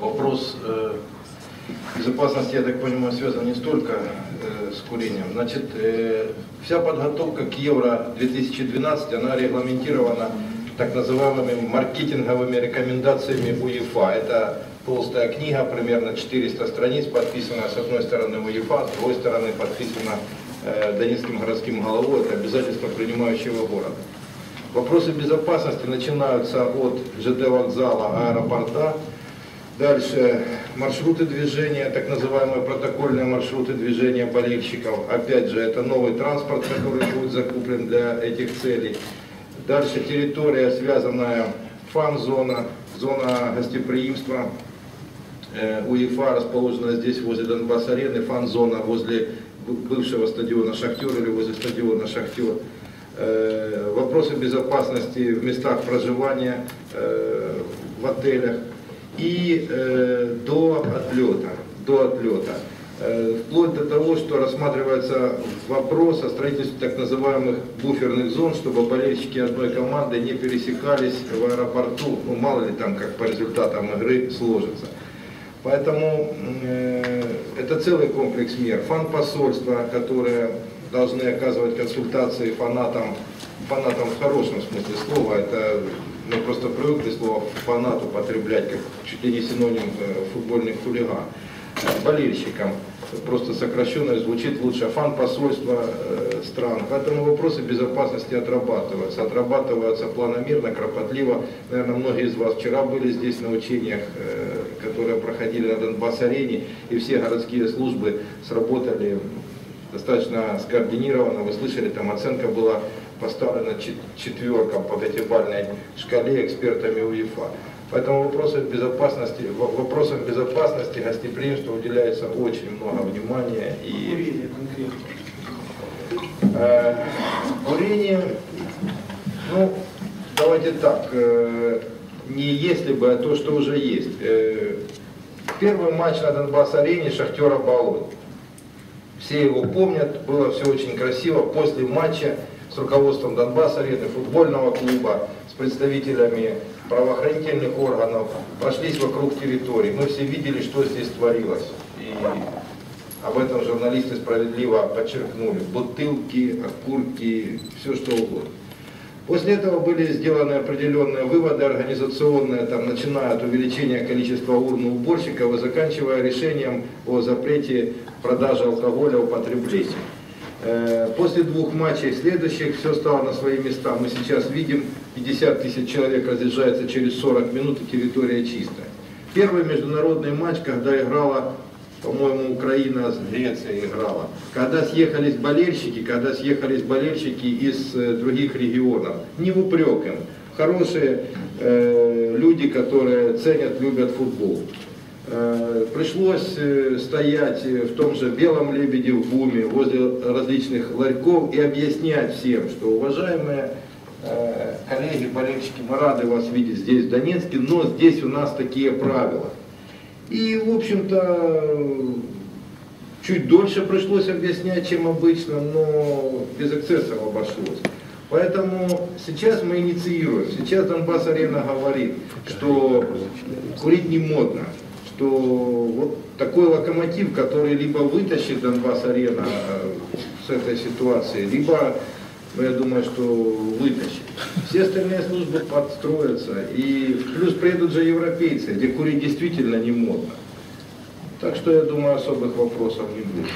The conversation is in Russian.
Вопрос э, безопасности, я так понимаю, связан не столько э, с курением. Значит, э, вся подготовка к Евро-2012, она регламентирована так называемыми маркетинговыми рекомендациями УЕФА. Это толстая книга, примерно 400 страниц, подписанная с одной стороны УЕФА, с другой стороны подписана Донецким городским головой, это обязательство принимающего города. Вопросы безопасности начинаются от ЖД вокзала, аэропорта, Дальше маршруты движения, так называемые протокольные маршруты движения болельщиков. Опять же, это новый транспорт, который будет закуплен для этих целей. Дальше территория, связанная фан-зона, зона гостеприимства. Э, УЕФА расположена здесь возле Донбасс-арены, фан-зона возле бывшего стадиона «Шахтер» или возле стадиона «Шахтер». Э, вопросы безопасности в местах проживания, э, в отелях и э, до отлета, до отлета. Э, вплоть до того, что рассматривается вопрос о строительстве так называемых буферных зон, чтобы болельщики одной команды не пересекались в аэропорту, ну мало ли там как по результатам игры сложится. Поэтому э, это целый комплекс мер. Фан-посольства, которые должны оказывать консультации фанатам, фанатам в хорошем смысле слова, это мы просто привыкли слово фанат употреблять, как чуть ли не синоним э, футбольных хулиган. Болельщикам просто сокращенно звучит лучше фан посольства э, стран. Поэтому вопросы безопасности отрабатываются. Отрабатываются планомерно, кропотливо. Наверное, многие из вас вчера были здесь на учениях, э, которые проходили на Донбасс-арене, и все городские службы сработали достаточно скоординированно. Вы слышали, там оценка была поставлена четверка по пятибалльной шкале экспертами УЕФА. Поэтому вопросам безопасности, вопросам безопасности гостеприимства уделяется очень много внимания. И, курение конкретно? Э, курение, ну, давайте так, э, не если бы, а то, что уже есть. Э, первый матч на Донбасс-арене Шахтера Болонь. Все его помнят, было все очень красиво. После матча с руководством Донбасс-арены, футбольного клуба, с представителями правоохранительных органов, прошлись вокруг территории. Мы все видели, что здесь творилось. И об этом журналисты справедливо подчеркнули. Бутылки, окурки, все что угодно. После этого были сделаны определенные выводы организационные, там, начиная от увеличения количества урн уборщиков и заканчивая решением о запрете продажи алкоголя употребления. Э, после двух матчей следующих все стало на свои места. Мы сейчас видим, 50 тысяч человек разъезжается через 40 минут, и территория чистая. Первый международный матч, когда играла, по-моему, Украина с Грецией играла. Когда съехались болельщики, когда съехались болельщики из э, других регионов. Не в упрек им. Хорошие э, люди, которые ценят, любят футбол. Э, пришлось э, стоять в том же Белом Лебеде в Буме, возле различных ларьков и объяснять всем, что уважаемые э, коллеги, болельщики, мы рады вас видеть здесь, в Донецке, но здесь у нас такие правила. И, в общем-то, чуть дольше пришлось объяснять, чем обычно, но без эксцессов обошлось. Поэтому сейчас мы инициируем, сейчас Донбасс-арена говорит, что курить не модно что вот такой локомотив, который либо вытащит Донбасс-арена э, с этой ситуации, либо, ну, я думаю, что вытащит. Все остальные службы подстроятся, и плюс приедут же европейцы, где курить действительно не модно. Так что, я думаю, особых вопросов не будет.